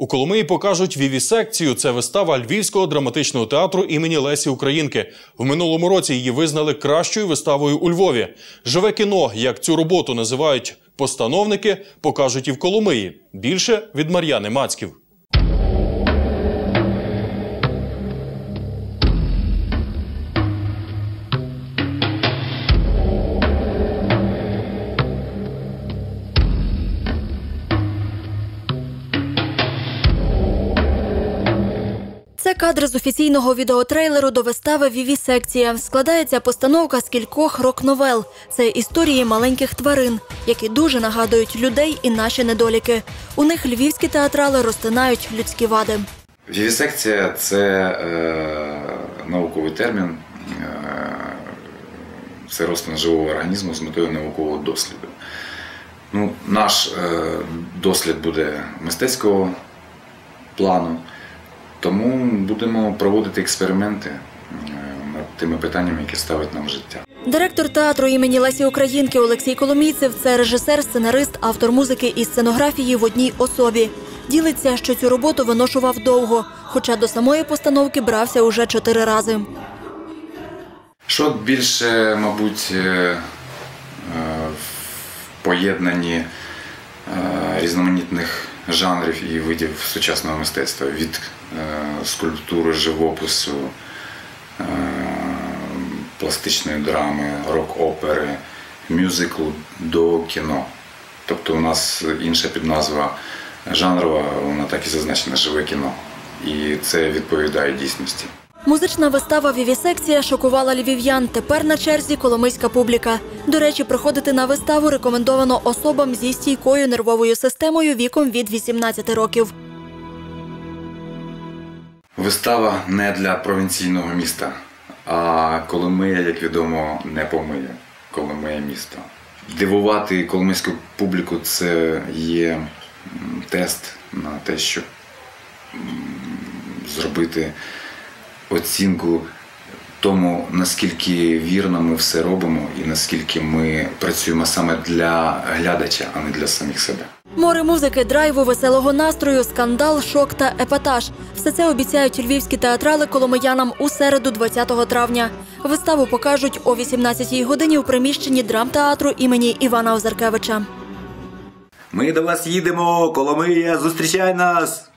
У Коломиї покажуть вівісекцію. Це вистава Львівського драматичного театру імені Лесі Українки. В минулому році її визнали кращою виставою у Львові. Живе кіно, як цю роботу називають постановники, покажуть і в Коломиї. Більше від Мар'яни Мацьків. Це кадри з офіційного відеотрейлеру до вистави Вівісекція. Складається постановка з кількох рок-новел. Це історії маленьких тварин, які дуже нагадують людей і наші недоліки. У них львівські театрали розтинають людські вади. Вівісекція це е, науковий термін, е, це розтин живого організму з метою наукового досліду. Ну, наш е, дослід буде мистецького плану, тому будемо проводити експерименти е, над тими питаннями, які ставить нам життя. Директор театру імені Лесі Українки Олексій Коломійцев це режисер, сценарист, автор музики і сценографії в одній особі. Ділиться, що цю роботу виношував довго, хоча до самої постановки брався уже чотири рази. Що більше, мабуть, е, е, в поєднанні різноманітних жанрів і видів сучасного мистецтва від е, скульптури, живопису, е, пластичної драми, рок-опери, мюзиклу до кіно. Тобто у нас інша підназва жанрова, вона так і зазначена живе кіно. І це відповідає дійсності. Музична вистава Вівісекція шокувала львів'ян. Тепер на черзі коломийська публіка. До речі, приходити на виставу рекомендовано особам зі стійкою нервовою системою віком від 18 років. Вистава не для провінційного міста, а Коломия, як відомо, не помиє. Коломия місто. Дивувати коломийську публіку це є тест на те, щоб зробити оцінку тому, наскільки вірно ми все робимо і наскільки ми працюємо саме для глядача, а не для самих себе. Море музики, драйву, веселого настрою, скандал, шок та епатаж. Все це обіцяють львівські театрали коломиянам у середу, 20 травня. Виставу покажуть о 18-й годині у приміщенні драмтеатру імені Івана Озаркевича. Ми до вас їдемо, Коломия, зустрічай нас!